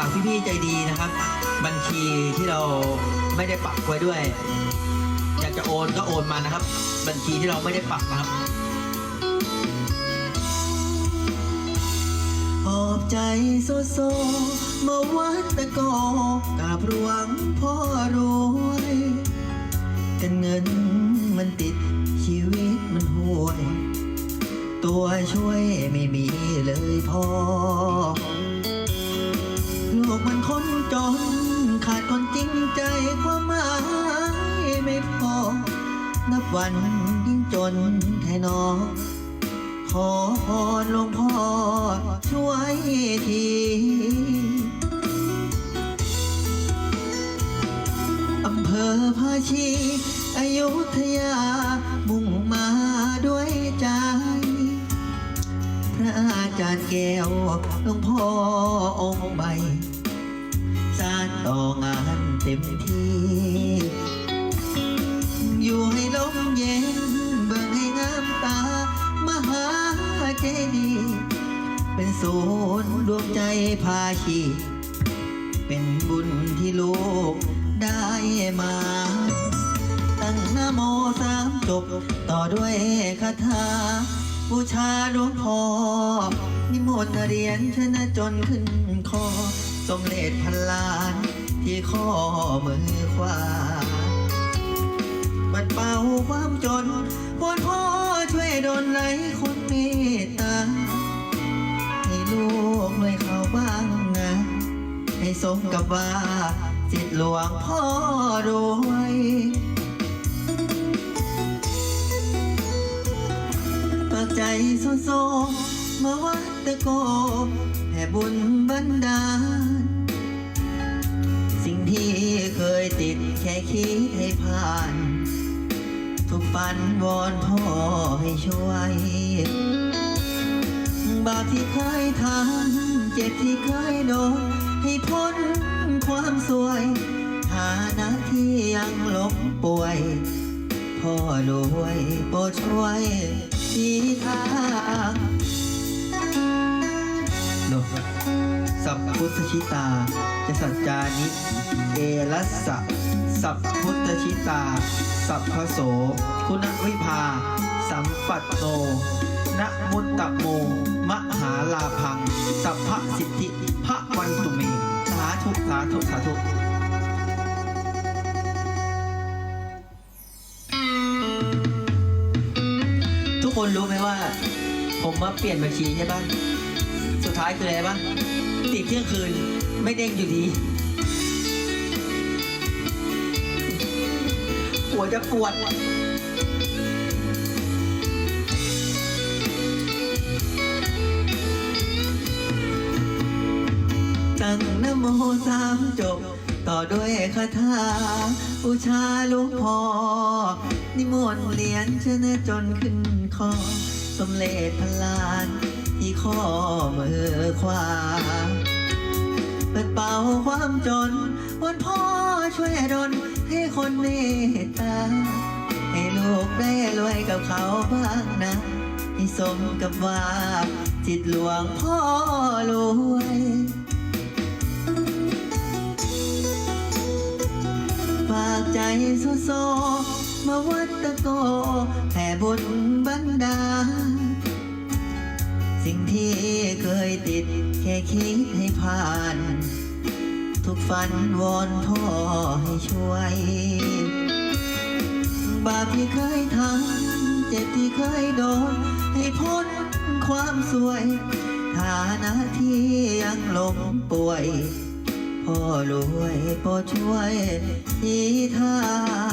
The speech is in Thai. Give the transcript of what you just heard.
ากพี่ๆใจดีนะครับ บัญชีที่เราไม่ได้ปักไว้ด้วย อยากจะโอนก็โอนมานะครับ บัญชีที่เราไม่ได้ปักนะครับขอบใจโซโซมาวัดตะโกกาบหลวงพ่อรวยกันเงินมันติดชีวิตมันห่วย ตัวช่วยไม่มีเลยพ่อ มันคนจน ขาดคนจริงใจความหมายไม่พอ นับวันยิ่งจนแท่นอขอพรหลวงพ่อช่วยทีอำเภอภาชีอยุธยา มุ่งมาด้วยใจ พระอาจารย์แก้วหลวงพ่อองค์ใหม่ สานต่องานเต็มที่ อยู่ให้ลมเย็น เบิ่งให้งามตา มหาเจดีย์เป็นศูนย์ดวงใจพาชีเป็นบุญที่ลูกได้มา ตั้งนโมสามจบ ต่อด้วยคาถาบูชาหลวงพ่อนิมนต์เรียญชนะจนขึ้นคอ สมเลดพันล้านที่ข้อมือขวาปัดเป่าความจนวอนพ่อช่วยดลไหลคนเมตตา ให้ลูกหน่วยเขาบ้างนะ ให้สมกับว่าจิตหลวงพ่อรวยปากใจโซโซมาวัดตะโกแผ่บุญบันดา ยติดแค่คิดให้ผ่าน ทุกปันวอนพ่อให้ช่วย บาปที่เคยทำเจ็บที่เคยโดน ให้พ้นความสวยฐานะที่ยังหลงป่วย พ่อรวยโปรดช่วยชี้ทาง พพุทธชิตาจะสัจจานิ เอรัสสะสัพพุทธชิตา สัพพโส คุณวิภา สัมปัตโนนะมุตตะโม มหาลาพัง สัพพสิทธิพระวันตุเม สาธุ สาธุ สาธุทุกคนรู้ไหมว่า ผมมาเปลี่ยนบัญชีใช่ปะสุดท้ายคืออะไรปะ ติดเที่ยงคืน ไม่เด้งอยู่ดี หัวจะปวด ตั้งนโมสามจบ ต่อด้วยคาถาบูชาหลวงพ่อนิมนต์เหรียญชนะจนขึ้นคอ สมเลพันล้าน ที่ข้อมือขวาเปิดเป่าความจนวันพ่อช่วยดลให้คนเมตตา ให้ลูกได้รวยกับเขาบ้างนะให้สมกับว่า จิตหลวงพ่อรวยฝากใจโซโซมาวัดตะโกแผ่บุญบันดาล สิ่งที่เคยติดแค่คิดให้ผ่าน ทุกฝันวอนพ่อให้ช่วย บาปที่เคยทำเจ็บที่เคยโดน ให้พ้นความสวย ฐานะที่ยังหลงป่วย พ่อรวยโปรดช่วยที่ทาง